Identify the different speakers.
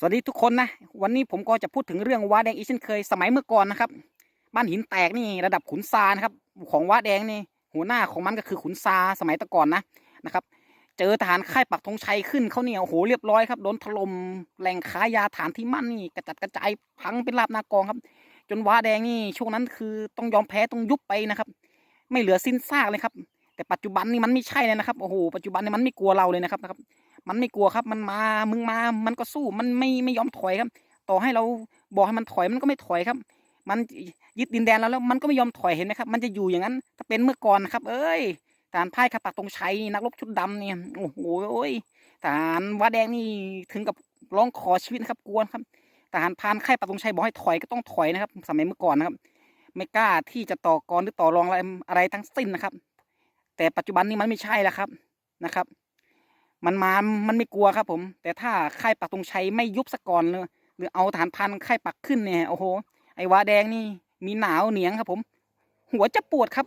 Speaker 1: สวัสดีทุกคนนะวันนี้ผมก็จะพูดถึงเรื่องว้าแดงอีกเช่นเคยสมัยเมื่อก่อนนะครับบ้านหินแตกนี่ระดับขุนซานะครับของว้าแดงนี่หัวหน้าของมันก็คือขุนซาสมัยตะก่อนนะนะครับ เจอทหารค่ายปักธงชัยขึ้นเขาเนี่ยโอ้โหเรียบร้อยครับโดนถล่มแหล่งขายยาฐานที่มั่นนี่กระจัดกระจายพังเป็นลาบนากองครับ จนว้าแดงนี่ช่วงนั้นคือต้องยอมแพ้ต้องยุบไปนะครับ ไม่เหลือสิ้นซากเลยครับ แต่ปัจจุบันนี่มันไม่ใช่เลยนะครับโอ้โหปัจจุบันนี่มันไม่กลัวเราเลยนะครับนะครับ มันไม่กลัวครับ มันมา มึงมา มันก็สู้ มันไม่ไม่ยอมถอยครับ ต่อให้เราบอกให้มันถอยมันก็ไม่ถอยครับ มันยึดดินแดนแล้วแล้ว มันก็ไม่ยอมถอยเห็นไหมครับ มันจะอยู่อย่างนั้น ถ้าเป็นเมื่อก่อนครับ เอ้ยทหารพ่ายขับปักตรงชัยนักรบชุดดำเนี่ย โอ้โหโอ้ยทหารว้าแดงนี่ถึงกับร้องขอชีวิตนะครับกลัวครับทหารพานค่ายปักตรงชัยบอกให้ถอยก็ต้องถอยนะครับ สมัยเมื่อก่อนนะครับ ไม่กล้าที่จะต่อกรหรือต่อรองอะไรอะไรทั้งสิ้นนะครับ แต่ปัจจุบันนี้มันไม่ใช่แล้วครับนะครับ มันมา มันไม่กลัวครับผม แต่ถ้าค่ายปักตรงชัยไม่ยุบสะก่อนเลยหรือเอาฐานพันค่ายปักขึ้นเนี่ย โอ้โห ไอ้วาแดงนี่มีหนาวเหนียงครับผม หัวจะปวดครับ